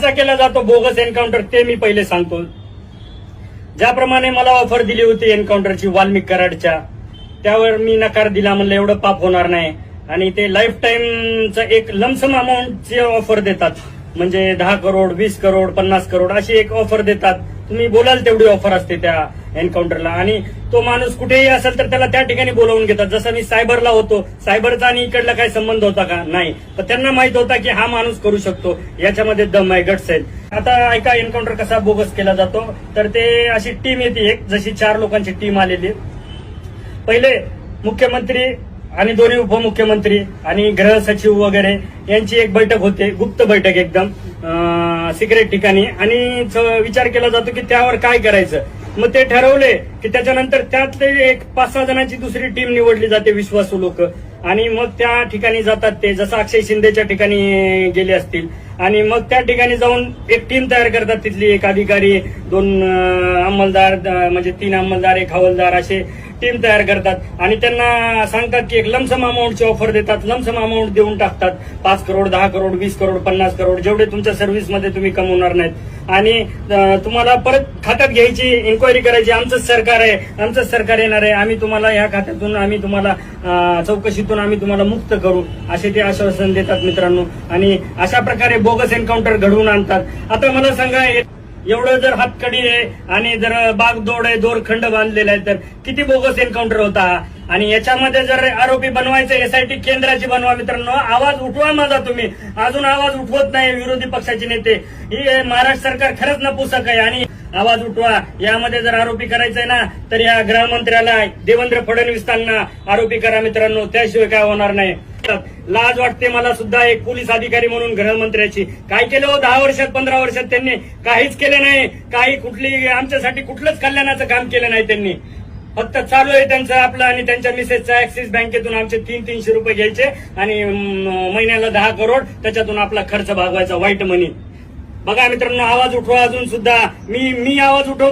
कसा केला जातो बोगस एन्काउंटर ते मी पहिले सांगतो. ज्याप्रमाणे मला ऑफर दिली होती एन्काउंटरची वाल्मिक कराडच्या त्यावर मी नकार दिला म्हणलं एवढं पाप होणार नाही. आणि ते लाईफ टाईमचं एक लमसम अमाऊंटची ऑफर देतात. म्हणजे दहा करोड वीस करोड पन्नास करोड अशी एक ऑफर देतात. तुम्ही बोलाल तेवढी ऑफर असते त्या एन्काउंटरला आणि तो माणूस कुठेही असेल तर त्याला त्या ठिकाणी बोलावून घेतात. जसं मी सायबरला होतो सायबरचा आणि इकडला काही संबंध होता का? नाही. पण त्यांना माहीत होता की हा माणूस करू शकतो. याच्यामध्ये दम आहे गट्स आहेत. आता ऐका एन्काउंटर कसा बोगस केला जातो? तर ते अशी टीम येते एक जशी चार लोकांची टीम आलेली. पहिले मुख्यमंत्री आणि दोन्ही उपमुख्यमंत्री आणि गृह सचिव वगैरे यांची एक बैठक होते गुप्त बैठक एकदम सिक्रेट ठिकाणी. आणि विचार केला जातो की त्यावर काय करायचं? मग ते ठरवले की त्याच्यानंतर त्यातले एक पाच सहा जणांची दुसरी टीम निवडली जाते विश्वासू लोक. आणि मग त्या ठिकाणी जातात ते जसं अक्षय शिंदेच्या ठिकाणी गेले असतील. आणि मग त्या ठिकाणी जाऊन एक टीम तयार करतात तिथली एक अधिकारी दोन अंमलदार म्हणजे तीन अंमलदार एक हवालदार असे टीम तयार करतात. आणि त्यांना सांगतात की एक लमसम अमाऊंटची ऑफर देतात. लमसम अमाऊंट देऊन टाकतात. पाच करोड दहा करोड वीस करोड पन्नास करोड जेवढे तुमच्या सर्व्हिसमध्ये तुम्ही कमवणार नाहीत. आणि तुम्हाला परत खात्यात घ्यायची इन्क्वायरी करायची आमचंच सरकार आहे आमचंच सरकार येणार आहे आम्ही तुम्हाला या खात्यातून आम्ही तुम्हाला चौकशी चौकशीतून आम्ही तुम्हाला मुक्त करू असे ते आश्वासन देतात मित्रांनो. आणि अशा प्रकारे बोगस एन्काउंटर घडवून आणतात. आता मला सांगा एवढं जर हातकडी आहे आणि जर बागदोड आहे दोरखंड बांधलेला आहे तर किती बोगस एन्काउंटर होता? आणि याच्यामध्ये जर आरोपी बनवायचं एसआयटी केंद्राची बनवा मित्रांनो. आवाज उठवा माझा तुम्ही. अजून आवाज उठवत नाही विरोधी पक्षाचे नेते. ही महाराष्ट्र सरकार खरंच नपुसक आहे. आणि आवाज उठवा. यामध्ये जर आरोपी करायचंय ना तर या गृहमंत्र्याला देवेंद्र फडणवीसांना आरोपी करा मित्रांनो. त्याशिवाय काय होणार नाही. लाज वाटते मला सुद्धा एक पोलीस अधिकारी म्हणून गृहमंत्र्याची. काय केलं हो? दहा वर्षात पंधरा वर्षात त्यांनी? काहीच केले नाही. काही कुठली आमच्यासाठी कुठलंच कल्याणाचं काम केलं नाही त्यांनी. फक्त चालू आहे त्यांचं आपलं आणि त्यांच्या मिसेसचा ऍक्सिस बँकेतून आमचे तीन तीनशे रुपये घ्यायचे आणि महिन्याला दहा करोड त्याच्यातून आपला खर्च भागवायचा व्हाईट मनी बघा मित्रांनो आवाज उठवा अजून सुद्धा. मी मी आवाज उठव